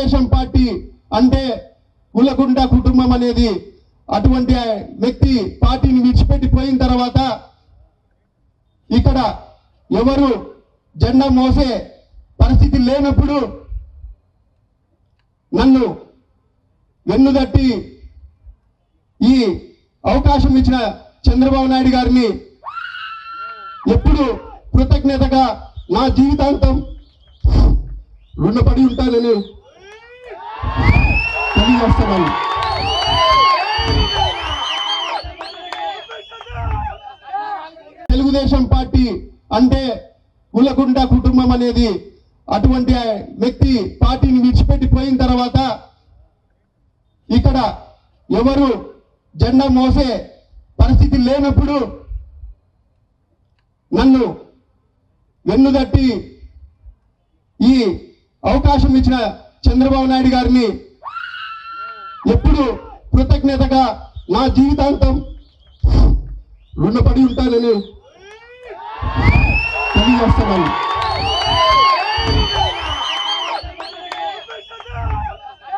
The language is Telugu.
తెలుగుదేశం పార్టీ అంటే కులగుండ కుటుంబం అనేది అటువంటి వ్యక్తి పార్టీని విడిచిపెట్టిపోయిన తర్వాత ఇక్కడ ఎవరు జెండా మోసే పరిస్థితి లేనప్పుడు నన్ను వెన్నుదట్టి ఈ అవకాశం ఇచ్చిన చంద్రబాబు నాయుడు గారిని ఎప్పుడు కృతజ్ఞతగా నా జీవితాంతం రుణపడి ఉంటానని తెలియజేస్తున్నాను తెలుగుదేశం పార్టీ అంటే కులగుండ కుటుంబం అనేది అటువంటి వ్యక్తి పార్టీని విడిచిపెట్టిపోయిన తర్వాత ఇక్కడ ఎవరు జెండా మోసే పరిస్థితి లేనప్పుడు నన్ను వెన్నుదట్టి ఈ అవకాశం ఇచ్చిన చంద్రబాబు నాయుడు గారిని ఎప్పుడు కృతజ్ఞతగా నా జీవితాంతం రుణపడి ఉంటానని తెలియజేస్తున్నాను.